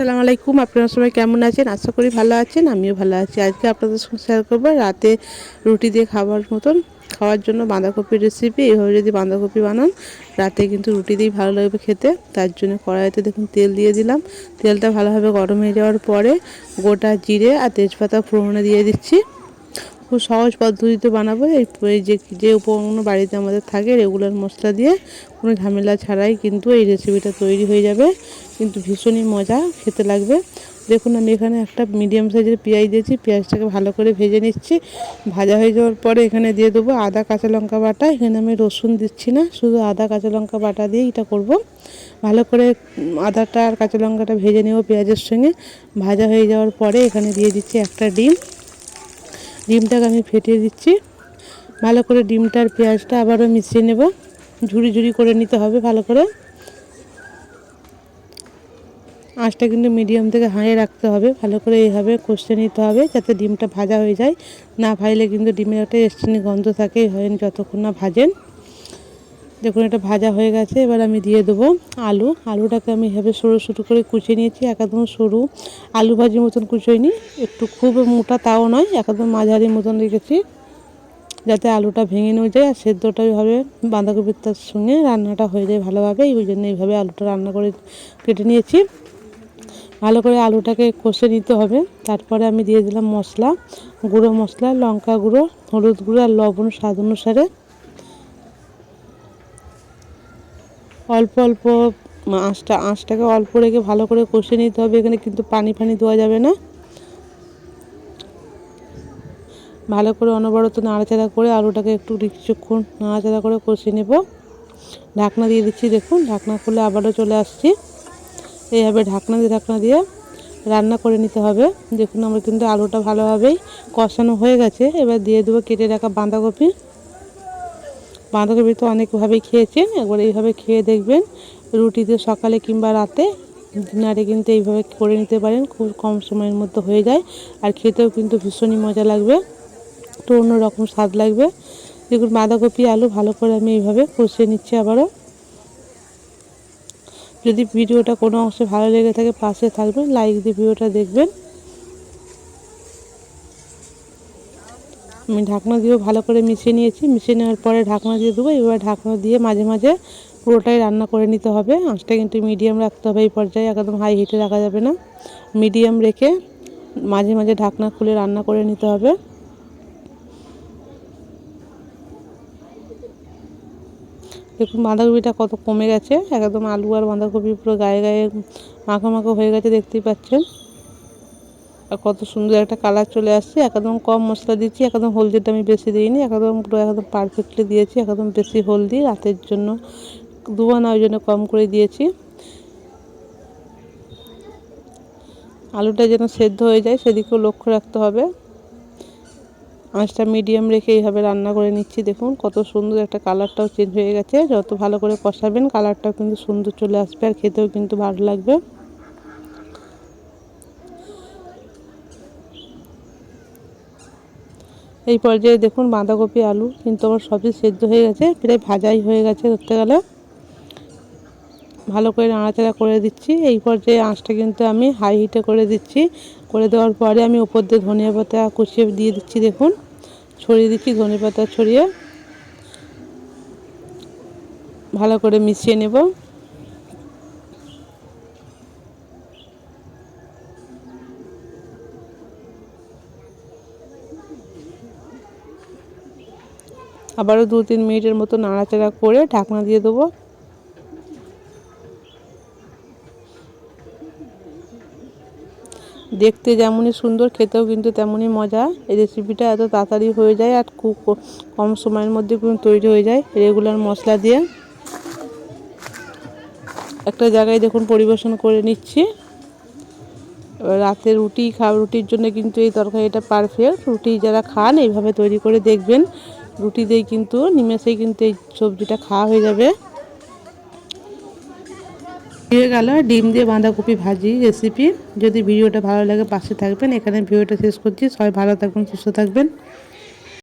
আসসালামু আলাইকুম। আপনারা সবাই কেমন আছেন? আশা করি ভালো আছেন, আমিও ভালো আছি। আজকে আপনাদের সঙ্গে শেয়ার করব রাতে রুটি দিয়ে খাবার মতন, খাওয়ার জন্য বাঁধাকপির রেসিপি এভাবে যদি বাঁধাকপি বানান, রাতে কিন্তু রুটি দিয়েই ভালো লাগবে খেতে। তার জন্য কড়াইতে দেখুন তেল দিয়ে দিলাম। তেলটা ভালোভাবে গরম হয়ে যাওয়ার পরে গোটা জিরে আর তেজপাতা ফোড়নে দিয়ে দিচ্ছি। খুব সহজ পদ্ধতিতে বানাবো। এই যে যে উপকরণ বাড়িতে আমাদের থাকে রেগুলার মশলা দিয়ে কোনো ঝামেলা ছাড়াই কিন্তু এই রেসিপিটা তৈরি হয়ে যাবে। কিন্তু ভীষণই মজা, খেতে লাগবে। দেখুন, আমি এখানে একটা মিডিয়াম সাইজের পেঁয়াজ দিয়েছি। পেঁয়াজটাকে ভালো করে ভেজে নিচ্ছি। ভাজা হয়ে যাওয়ার পরে এখানে দিয়ে দেবো আদা, কাঁচা লঙ্কা বাটা। এখানে আমি রসুন দিচ্ছি না, শুধু আদা, কাঁচা লঙ্কা বাটা দিয়ে এটা করব। ভালো করে আদাটা আর কাঁচা লঙ্কাটা ভেজে নেব পেঁয়াজের সঙ্গে। ভাজা হয়ে যাওয়ার পরে এখানে দিয়ে দিচ্ছি একটা ডিম। ডিমটাকে আমি ফেটিয়ে দিচ্ছি। ভালো করে ডিমটার পেঁয়াজটা আবারও মিশিয়ে নেব। ঝুড়ি ঝুড়ি করে নিতে হবে ভালো করে। আঁচটা কিন্তু মিডিয়াম থেকে হাঁড়িয়ে রাখতে হবে। ভালো করে এইভাবে কষতে নিতে হবে যাতে ডিমটা ভাজা হয়ে যায়। না ভাজলে কিন্তু ডিমের একটা এসটিনি গন্ধ থাকে হয় যতক্ষণ না ভাজেন। দেখুন, এটা ভাজা হয়ে গেছে। এবার আমি দিয়ে দেবো আলু। আলুটাকে আমি এভাবে সরু সরু করে কুচিয়ে নিয়েছি, একদম সরু। আলু ভাজির মতন কুচিয়ে নিই একটু খুব মোটা তাও নয়, একদম মাঝারি মতন রেখেছি, যাতে আলুটা ভেঙে নেওয়া যায়। আর সেদ্ধটা ওইভাবে বাঁধাকপির তার সঙ্গে রান্নাটা হয়ে যায় ভালোভাবে। ওই জন্য এইভাবে আলুটা রান্না করে কেটে নিয়েছি। ভালো করে আলুটাকে কষে নিতে হবে। তারপরে আমি দিয়ে দিলাম মশলা, গুঁড়ো মশলা, লঙ্কা গুঁড়ো, হলুদ গুঁড়ো আর লবণ স্বাদ অনুসারে। অল্প অল্প আঁচটা, আঁচটাকে অল্প রেখে ভালো করে কষে নিতে হবে। এখানে কিন্তু পানি ফানি দেওয়া যাবে না। ভালো করে অনবরত নাড়াচাড়া করে আলুটাকে একটু কিছুক্ষণ নাড়াচাড়া করে কষে নেব। ঢাকনা দিয়ে দিচ্ছি, দেখুন, ঢাকনা খুলে আবারও চলে আসছি। এইভাবে ঢাকনা দিয়ে ঢাকনা দিয়ে রান্না করে নিতে হবে। দেখুন, আমার কিন্তু আলুটা ভালোভাবেই কষানো হয়ে গেছে। এবার দিয়ে দেবো কেটে রাখা বাঁধাকপি। বাঁধাকপি তো অনেকভাবেই খেয়েছেন, একবার এইভাবে খেয়ে দেখবেন। রুটিতে সকালে কিংবা রাতে, ডিনারে কিন্তু এইভাবে করে নিতে পারেন, খুব কম সময়ের মধ্যে হয়ে যায়। আর খেতেও কিন্তু ভীষণই মজা লাগবে একটু অন্যরকম স্বাদ লাগবে। দেখুন, বাঁধাকপি, আলু ভালো করে আমি এইভাবে কষিয়ে নিচ্ছি আবারও। যদি ভিডিওটা কোনো অংশে ভালো লেগে থাকে, পাশে থাকবেন, লাইক দিয়ে ভিডিওটা দেখবেন। আমি ঢাকনা দিয়েও ভালো করে মিশিয়ে নিয়েছি। মিশিয়ে নেওয়ার পরে ঢাকনা দিয়ে দেবো। এবার ঢাকনা দিয়ে মাঝে মাঝে পুরোটাই রান্না করে নিতে হবে। আঁচটা কিন্তু মিডিয়াম রাখতে হবে এই পর্যায়ে, একদম হাই হিটে রাখা যাবে না। মিডিয়াম রেখে মাঝে মাঝে ঢাকনা খুলে রান্না করে নিতে হবে। দেখুন, বাঁধাকপিটা কত কমে গেছে। একদম আলু আর বাঁধাকপি পুরো গায়ে গায়ে মাখো মাখো হয়ে গেছে, দেখতেই পাচ্ছেন। আর কত সুন্দর একটা কালার চলে আসছে। একদম কম মশলা দিচ্ছি, একদম হলদিটা আমি বেশি দিইনি, একদম পুরো একদম পারফেক্টলি দিয়েছি, একদম বেশি হলদি রাতের জন্য। দুবানা ওই জন্য কম করে দিয়েছি। আলুটা যেন সেদ্ধ হয়ে যায় সেদিকেও লক্ষ্য রাখতে হবে। আঁচটা মিডিয়াম রেখে এইভাবে রান্না করে নিচ্ছি। দেখুন কত সুন্দর একটা কালারটাও চেঞ্জ হয়ে গেছে। যত ভালো করে কষাবেন, কালারটাও কিন্তু সুন্দর চলে আসবে আর খেতেও কিন্তু ভালো লাগবে। এই পর্যায়ে দেখুন বাঁধাকপি, আলু কিন্তু আমার সবজি সেদ্ধ হয়ে গেছে, প্রায় ভাজাই হয়ে গেছে ধরতে গেলে। ভালো করে নাড়াচাড়া করে দিচ্ছি। এই পর্যায়ে আঁচটা কিন্তু আমি হাই হিটে করে দিচ্ছি। করে দেওয়ার পরে আমি উপর দিয়ে ধনিয়া পাতা কুচিয়ে দিয়ে দিচ্ছি, দেখুন। ছড়িয়ে দিচ্ছি ধনে পাতা ছড়িয়ে। ভালো করে মিশিয়ে নেব। আবারও দু তিন মিনিটের মতো নাড়াচাড়া করে ঢাকনা দিয়ে দেবো। দেখতে যেমনই সুন্দর, খেতেও কিন্তু তেমনই মজা। এই রেসিপিটা এত তাড়াতাড়ি হয়ে যায় আর খুব কম সময়ের মধ্যে তৈরি হয়ে যায় রেগুলার মশলা দিয়ে। একটা জায়গায় দেখুন পরিবেশন করে নিচ্ছি। রাতে রুটি খাওয়া রুটির জন্য কিন্তু এই তরকারিটা পারফেক্ট রুটি যারা খান এইভাবে তৈরি করে দেখবেন। রুটি দিয়ে কিন্তু নিমেষেই কিন্তু এই সবজিটা খাওয়া হয়ে যাবে। হয়ে গেল ডিম দিয়ে বাঁধাকপি ভাজি রেসিপি যদি ভিডিওটা ভালো লাগে পাশে থাকবেন। এখানে ভিডিওটা শেষ করছি। সবাই ভালো থাকবেন, সুস্থ থাকবেন।